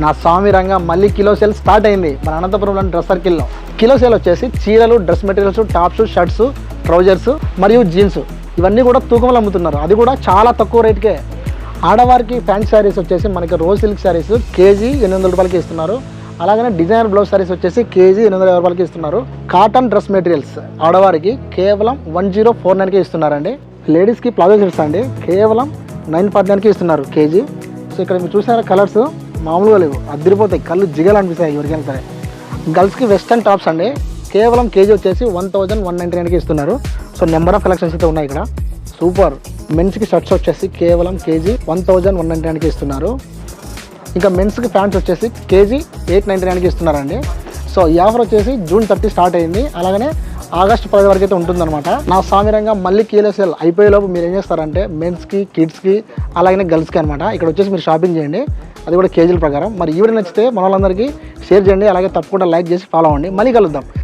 నా స్వామి రంగం మళ్ళీ కిలో సేల్ స్టార్ట్ అయింది. మన అనంతపురంలోని డ్రెస్ సర్కిల్లో. కిలో సేల్ వచ్చేసి చీరలు dress materials tops shirts trousers మరియు జీన్స్. ఇవన్నీ కూడా తూకంలో అమ్ముతున్నారు. అది కూడా చాలా తక్కువ రేట్కే. ఆడవారికి ప్యాంట్ శారీస్ వచ్చేసి మనకి రోజ్ సిల్క్ శారీస్ కేజీ ఎనిమిది వందల రూపాయలకి ఇస్తున్నారు. అలాగనే డిజైనర్ బ్లౌజ్ శారీస్ వచ్చేసి కేజీ ఎనిమిది వందల యాభై రూపాయలకి ఇస్తున్నారు. కాటన్ డ్రెస్ మెటీరియల్స్ ఆడవారికి కేవలం వన్ జీరో ఫోర్ నైన్కి ఇస్తున్నారండి. లేడీస్కి ప్లాజో సెట్స్ అండి కేవలం నైన్ ఫార్టీ నైన్కి ఇస్తున్నారు కేజీ. సో ఇక్కడ మీరు చూసారా కలర్స్? మామూలుగా లేవు. అద్దరిపోతాయి కళ్ళు జిగలు అనిపిస్తాయి ఎవరికైనా సరే. గర్ల్స్కి వెస్టర్న్ టాప్స్ అండి. కేవలం కేజీ వచ్చేసి వన్ థౌజండ్ వన్ నైంటీ నైన్కి ఇస్తున్నారు. సో నెంబర్ ఆఫ్ కలెక్షన్స్ అయితే ఉన్నాయి ఇక్కడ. సూపర్. మెన్స్కి షర్ట్స్ వచ్చేసి కేవలం kg one thousand one ninety నైన్కి ఇస్తున్నారు. ఇంకా మెన్స్కి ప్యాంట్స్ వచ్చేసి కేజీ ఎయిట్ నైంటీ నైన్కి ఇస్తున్నారండి. సో ఈ ఆఫర్ వచ్చేసి జూన్ థర్టీ స్టార్ట్ అయింది. అలాగనే ఆగస్ట్ పది వరకు అయితే ఉంటుందన్నమాట. నా సామిరంగా మళ్ళీ కీలో అయిపోయేలోపు మీరు ఏం చేస్తారంటే మెన్స్కి కిడ్స్కి అలాగనే గర్ల్స్కి అనమాట ఇక్కడ వచ్చేసి మీరు షాపింగ్ చేయండి. అది కూడా కేజీల ప్రకారం. మరి ఈ వీడియో నచ్చితే మన వాళ్ళందరికీ షేర్ చేయండి అలాగే తప్పకుండా లైక్ చేసి ఫాలో అవ్వండి. మళ్ళీ కలుద్దాం.